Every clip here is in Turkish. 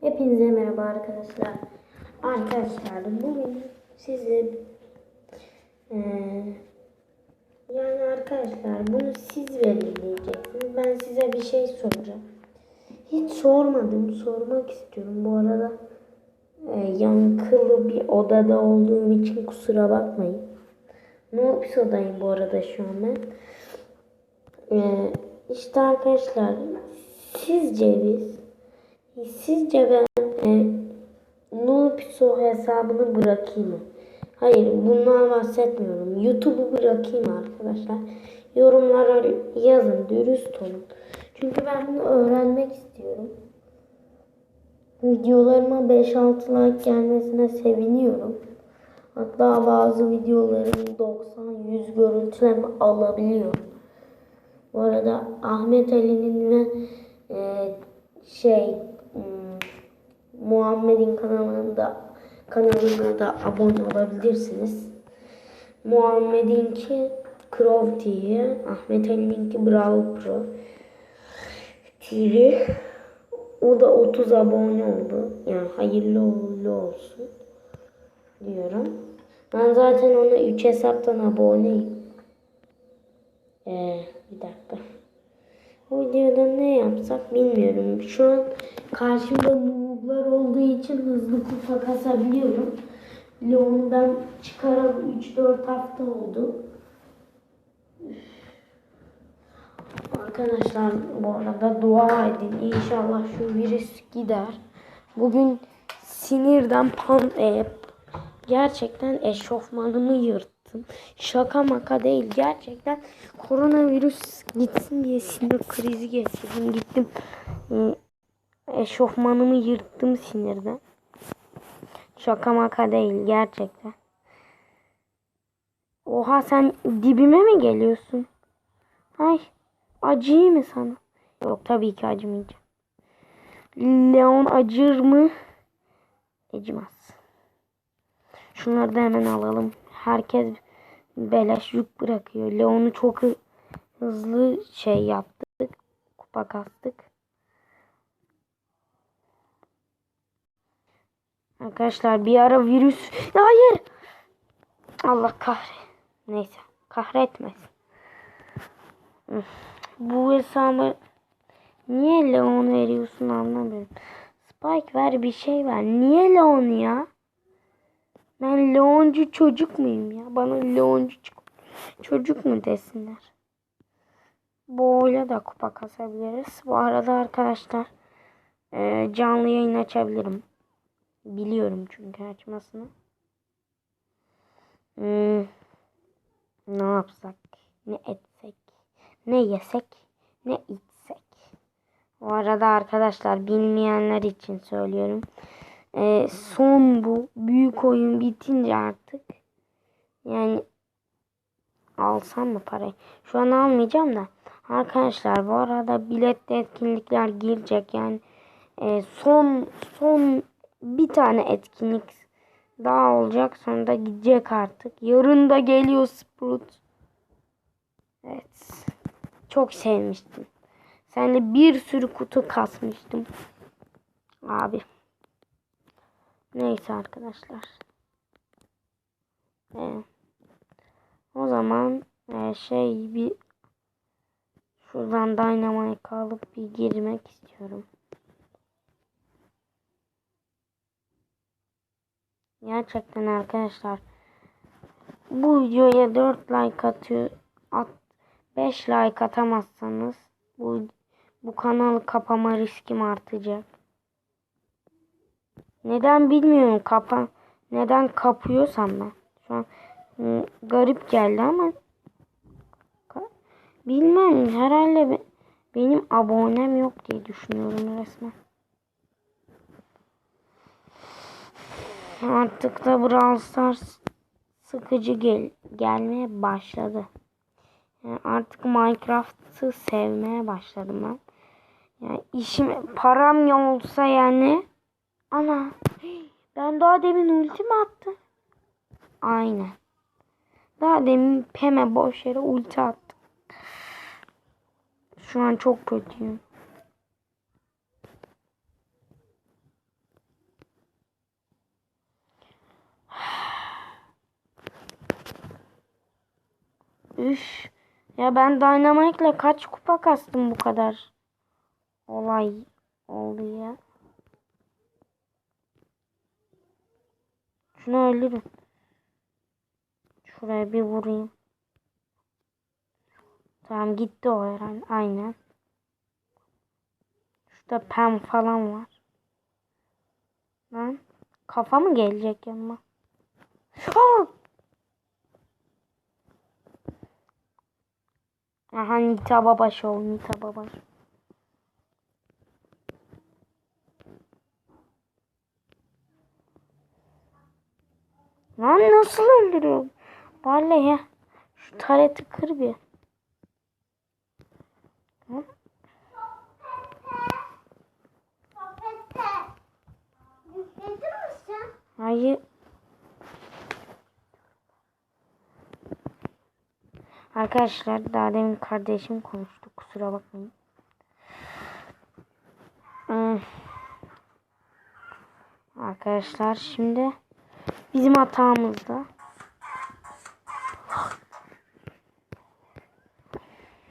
Hepinize merhaba arkadaşlar. Arkadaşlar bugün size eee, yani arkadaşlar bunu siz belirleyeceksiniz. Ben size bir şey soracağım. Hiç sormadım. Sormak istiyorum. Bu arada eee, yankılı bir odada olduğum için kusura bakmayın. Nopis odayım bu arada şu an ben. Ee, işte arkadaşlar sizce biz sizce ben e, Nupso hesabını bırakayım mı? Hayır bundan bahsetmiyorum. YouTube'u bırakayım arkadaşlar. Yorumlara yazın dürüst olun. Çünkü ben bunu öğrenmek istiyorum. Videolarıma 5-6 like gelmesine seviniyorum. Hatta bazı videolarım 90-100 görüntüleme alabiliyor. Bu arada Ahmet Ali'nin ve e, şey hmm, Muhammed'in kanalında kanalına da abone olabilirsiniz. Muhammed'inki Crow TV, Ahmet Ali'ninki Bravo Pro TV. O da 30 abone oldu. Yani hayırlı uğurlu olsun diyorum. Ben zaten ona 3 hesaptan aboneyim. Ee, bir dakika. Videoda ne yapsak bilmiyorum. Şu an karşımda noob'lar olduğu için hızlı kupa kasabiliyorum. Leon'u ben çıkaralı 3-4 hafta oldu. Arkadaşlar bu arada dua edin. İnşallah şu virüs gider. Bugün sinirden pan e, gerçekten eşofmanımı yırttım. Şaka maka değil. Gerçekten koronavirüs gitsin diye sinir krizi geçirdim. Gittim e, eşofmanımı yırttım sinirden. Şaka maka değil. Gerçekten. Oha sen dibime mi geliyorsun? Ay acıyı mı sana? Yok tabii ki acımayacağım. Leon acır mı? Acımaz. Şunları da hemen alalım. Herkes beleş yük bırakıyor. Leon'u çok hı- hızlı şey yaptık. Kupa kastık. Arkadaşlar bir ara virüs... Hayır! Allah kahre. Neyse. Kahretmesin. Bu hesabı niye Leon veriyorsun anlamıyorum. Spike ver bir şey ver. Niye Leon ya? Ben Leoncu çocuk muyum ya? Bana Leoncu ço- çocuk mu desinler? Böyle da kupa kasabiliriz. Bu arada arkadaşlar e, canlı yayın açabilirim. Biliyorum çünkü açmasını. Hmm, ne yapsak? Ne etsek? Ne yesek? Ne içsek? Bu arada arkadaşlar bilmeyenler için söylüyorum. Ee, son bu büyük oyun bitince artık yani alsam mı parayı? Şu an almayacağım da. Arkadaşlar bu arada biletli etkinlikler girecek yani e, son son bir tane etkinlik daha olacak sonra da gidecek artık. Yarın da geliyor Sprout. Evet. Çok sevmiştim. Seninle bir sürü kutu kasmıştım. Abi. Neyse arkadaşlar. Ee, o zaman e, şey bir şuradan Dynamite alıp bir girmek istiyorum. Gerçekten arkadaşlar bu videoya 4 like atıyor at 5 like atamazsanız bu bu kanalı kapama riskim artacak. Neden bilmiyorum kapa neden kapıyorsam ben. Şu an garip geldi ama bilmem herhalde be- benim abonem yok diye düşünüyorum resmen. Artık da Brawl Stars sıkıcı gel gelmeye başladı. Yani artık Minecraft'ı sevmeye başladım ben. Yani işim param olsa yani Ana. Ben daha demin ulti mi attım? Aynen. Daha demin Pem'e boş yere ulti attım. Şu an çok kötüyüm. Üf. Ya ben Dynamite'le kaç kupa kastım bu kadar olay oldu ya. Şunu öldürün. Şuraya bir vurayım. Tamam gitti o herhalde. Aynen. Şurada pem falan var. Lan kafa mı gelecek yanıma? Aa! Aha Nita Baba Show. Nita Baba Lan nasıl öldürüyor? Vallahi ya. Şu tareti kır bir. Hı? Hayır. Arkadaşlar daha demin kardeşim konuştu. Kusura bakmayın. Hmm. Arkadaşlar şimdi bizim hatamızda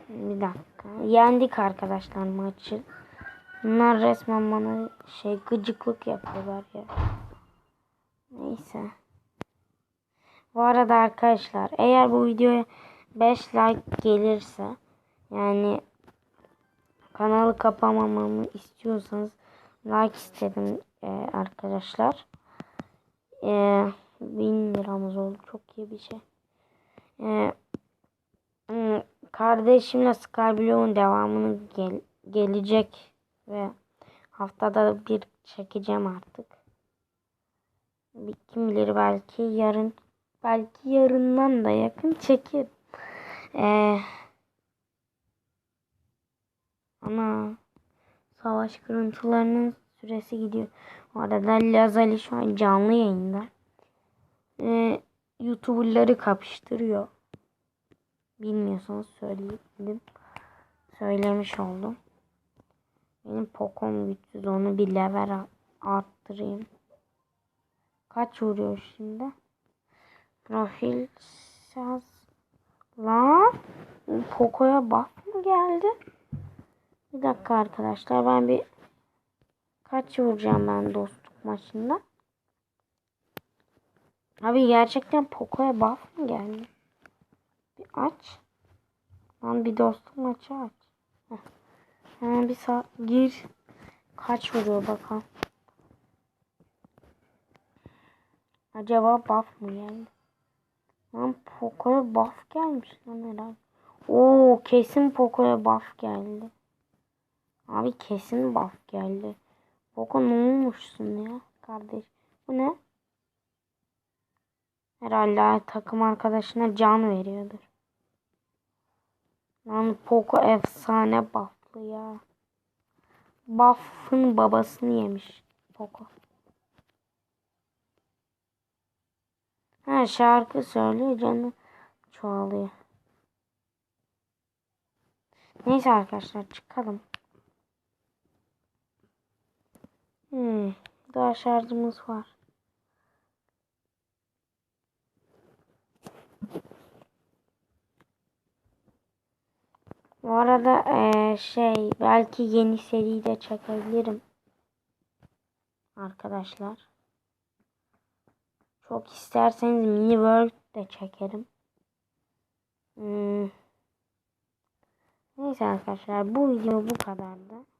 bir dakika yendik arkadaşlar maçı. Bunlar resmen bana şey gıcıklık yapıyorlar ya. Neyse. Bu arada arkadaşlar eğer bu videoya 5 like gelirse yani kanalı kapamamamı istiyorsanız like istedim e, arkadaşlar. E, 1000 liramız oldu. Çok iyi bir şey. E, hmm, kardeşimle Skyblock'un devamını gel gelecek ve haftada bir çekeceğim artık. Kim bilir belki yarın belki yarından da yakın çekerim. Ee, ana savaş kırıntılarının süresi gidiyor. Bu arada Lazali şu an canlı yayında. Ee, YouTuber'ları kapıştırıyor. Bilmiyorsanız söyledim. Söylemiş oldum. Benim Poco'm güçsüz onu bir level a- arttırayım. Kaç vuruyor şimdi? Profil şans. Lan Poco'ya buff mı geldi? Bir dakika arkadaşlar ben bir kaç vuracağım ben dostluk maçında? Abi gerçekten Poco'ya buff mı geldi? Bir aç. Lan bir dostluk maçı aç. Hemen bir sağ gir. Kaç vuruyor bakalım. Acaba buff mı geldi? Lan Poco'ya buff gelmiş lan herhalde. Oo kesin Poco'ya buff geldi. Abi kesin buff geldi. Poco ne olmuşsun ya kardeş? Bu ne? Herhalde takım arkadaşına can veriyordur. Lan Poco efsane bufflı ya. Buff'ın babasını yemiş Poco. Ha şarkı söylüyor canı çoğalıyor. Neyse arkadaşlar çıkalım. Hmm, daha şarjımız var. Bu arada eee, şey belki yeni seri de çekebilirim. Arkadaşlar. Çok isterseniz mini world de çekerim. Hmm. Neyse arkadaşlar bu video bu kadardı.